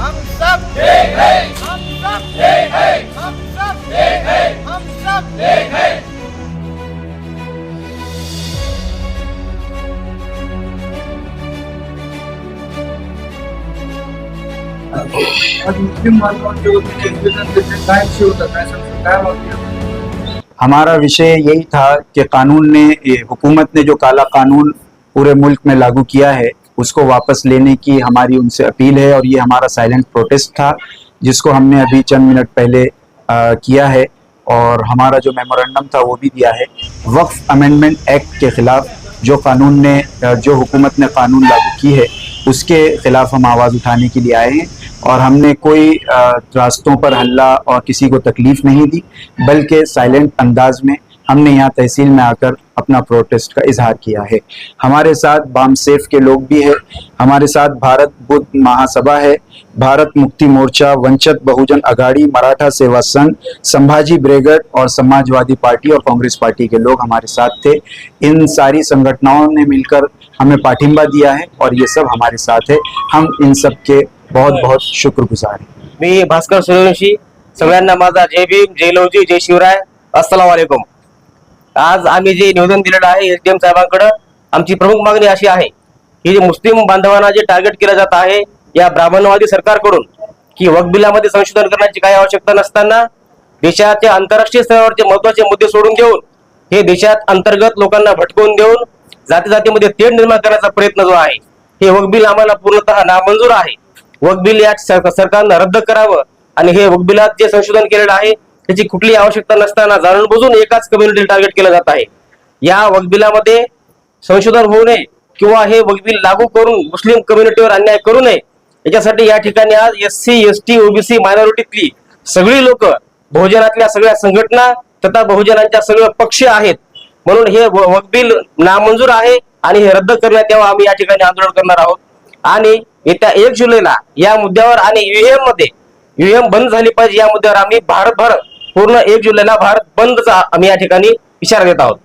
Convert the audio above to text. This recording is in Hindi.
हम सब एक है हम सब एक है हम सब एक है हम सब एक है हमारा विषय यही था कि कानून ने हुकूमत ने जो काला कानून पूरे मुल्क में लागू किया है उसको वापस लेने की हमारी उनसे अपील है और ये हमारा साइलेंट प्रोटेस्ट था जिसको हमने अभी चंद मिनट पहले आ, किया है और हमारा जो मेमोरेंडम था वो भी दिया है। वक्फ अमेंडमेंट एक्ट के खिलाफ जो कानून ने जो हुकूमत ने कानून लागू की है उसके खिलाफ हम आवाज़ उठाने के लिए आए हैं और हमने कोई रास्तों पर हल्ला और किसी को तकलीफ़ नहीं दी बल्कि साइलेंट अंदाज में हमने यहाँ तहसील में आकर अपना प्रोटेस्ट का इजहार किया है। हमारे साथ बाम सेफ़ के लोग भी हैं। हमारे साथ भारत बुद्ध महासभा है। भारत मुक्ति मोर्चा, वंचित बहुजन अघाड़ी, मराठा सेवा संघ, संभाजी ब्रिगेड और समाजवादी पार्टी और कांग्रेस पार्टी के लोग हमारे साथ थे। इन सारी संगठनाओं ने मिलकर हमें पाठिंबा दिया है और ये सब हमारे साथ है। हम इन सब के बहुत बहुत शुक्रगुजार हैं। भास्कर सूर्यवंशी, सगळ्यांना जय भीम, जय लवजी जय शिवराय. अस्सलाम आज आम्ही जे निवेदन दिलेलं आहे एस डी एम साहेबांकडे आमची प्रमुख मागणी अशी आहे की जे मुस्लिम बांधवांना जे टार्गेट केलं जात आहे या ब्राह्मणवादी सरकारकडून की वकबिलामध्ये बिलामध्ये संशोधन करण्याची काही आवश्यकता नसताना देशाच्या आंतरराष्ट्रीय स्तरावरचे महत्त्वाचे मुद्दे सोडून घेऊन हे देशात अंतर्गत लोकांना भटकवून देऊन जाती जातीमध्ये तेढ निर्माण करण्याचा प्रयत्न जो आहे हे वक्फ बिल आम्हाला पूर्णतः नामंजूर आहे. वकबिल बिल या सरकारनं रद्द करावं आणि हे वकबिलात बिलात जे संशोधन केलेलं आहे त्याची कुठली आवश्यकता नसताना जाणून बुजून एकाच कम्युनिटी टार्गेट केलं जात आहे. या वकबिलामध्ये संशोधन होऊ नये किंवा हे वकबिल लागू करून मुस्लिम कम्युनिटीवर अन्याय करू नये याच्यासाठी या ठिकाणी आज S C S T OBC मायनॉरिटीतली सगळी लोक बहुजनातल्या सगळ्या संघटना तथा बहुजनांच्या सगळे पक्ष आहेत. म्हणून हे व- नामंजूर आहे आणि हे रद्द करण्यात यावं आम्ही या ठिकाणी आंदोलन करणार आहोत. आणि येत्या एक जुलैला या मुद्द्यावर आणि युएममध्ये युएम बंद झाली पाहिजे या मुद्द्यावर आम्ही भारतभर पूर्ण एक जुलैला भारत बंदचा आम्ही या ठिकाणी इशारा देत आहोत.